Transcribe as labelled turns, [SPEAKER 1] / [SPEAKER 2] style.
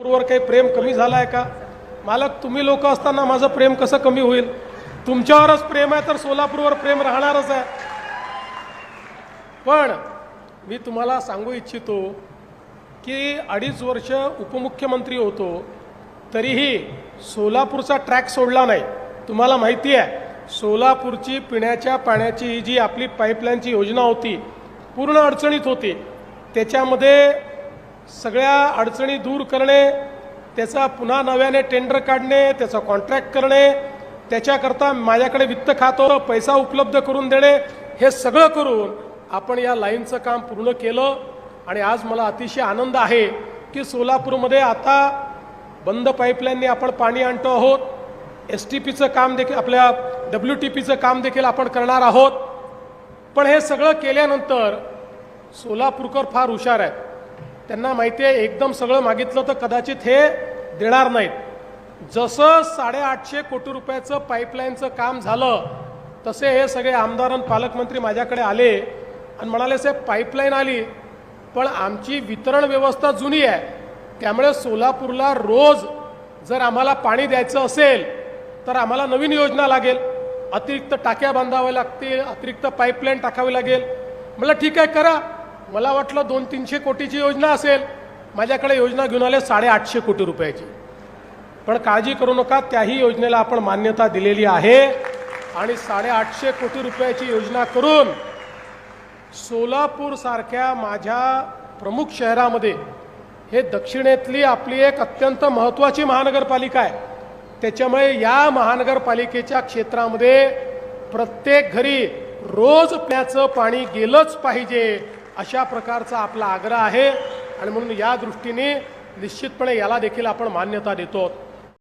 [SPEAKER 1] वर काही प्रेम कमी झालं आहे का? मालक तुम्ही लोक असताना माझं प्रेम कसं कमी होईल? तुमच्यावरच प्रेम आहे तर सोलापूरवर प्रेम राहणारच आहे. पण मी तुम्हाला सांगू इच्छितो की अडीच वर्ष उपमुख्यमंत्री होतो तरीही सोलापूरचा ट्रॅक सोडला नाही. तुम्हाला माहिती आहे सोलापूरची पिण्याच्या पाण्याची ही जी आपली पाईपलाईनची योजना होती पूर्ण अडचणीत होती. त्याच्यामध्ये सगळ्या अडचणी दूर करणे त्याचा पुन्हा नव्याने टेंडर काढणे त्याचा कॉन्ट्रॅक्ट करणे त्याच्याकरता माझ्याकडे वित्त खातं पैसा उपलब्ध करून देणे हे सगळं करून आपण या लाईनचं काम पूर्ण केलं. आणि आज मला अतिशय आनंद आहे की सोलापूरमध्ये आता बंद पाईपलाईनने आपण पाणी आणतो आहोत. एस टी पीचं काम देखील आपल्या डब्ल्यू टी पीचं काम देखील आपण करणार आहोत. पण हे सगळं केल्यानंतर सोलापूरकर फार हुशार आहेत. त्यांना माहिती आहे एकदम सगळं मागितलं तर कदाचित हे देणार नाहीत. जसं साडेआठशे कोटी रुपयाचं पाईपलाईनचं काम झालं तसे हे सगळे आमदार आणि पालकमंत्री माझ्याकडे आले आणि म्हणाले साहेब पाईपलाईन आली पण आमची वितरण व्यवस्था जुनी आहे. त्यामुळे सोलापूरला रोज जर आम्हाला पाणी द्यायचं असेल तर आम्हाला नवीन योजना लागेल. अतिरिक्त टाक्या बांधाव्या लागतील अतिरिक्त पाईपलाईन टाकावी लागेल. म्हटलं ठीक आहे करा. मला वाटलं दोन तीनशे कोटीची योजना असेल. माझ्याकडे योजना घेऊन आले साडेआठशे कोटी रुपयाची. पण काळजी करू नका त्याही योजनेला आपण मान्यता दिलेली आहे. आणि साडेआठशे कोटी रुपयाची योजना करून सोलापूरसारख्या माझ्या प्रमुख शहरामध्ये हे दक्षिणेतली आपली एक अत्यंत महत्त्वाची महानगरपालिका आहे. त्याच्यामुळे या महानगरपालिकेच्या क्षेत्रामध्ये प्रत्येक घरी रोज पिण्याचं पाणी गेलंच पाहिजे. अशा प्रकारचा आपला आग्रह आहे. आणि म्हणून या दृष्टीने निश्चितपणे याला देखील आपण मान्यता देतो.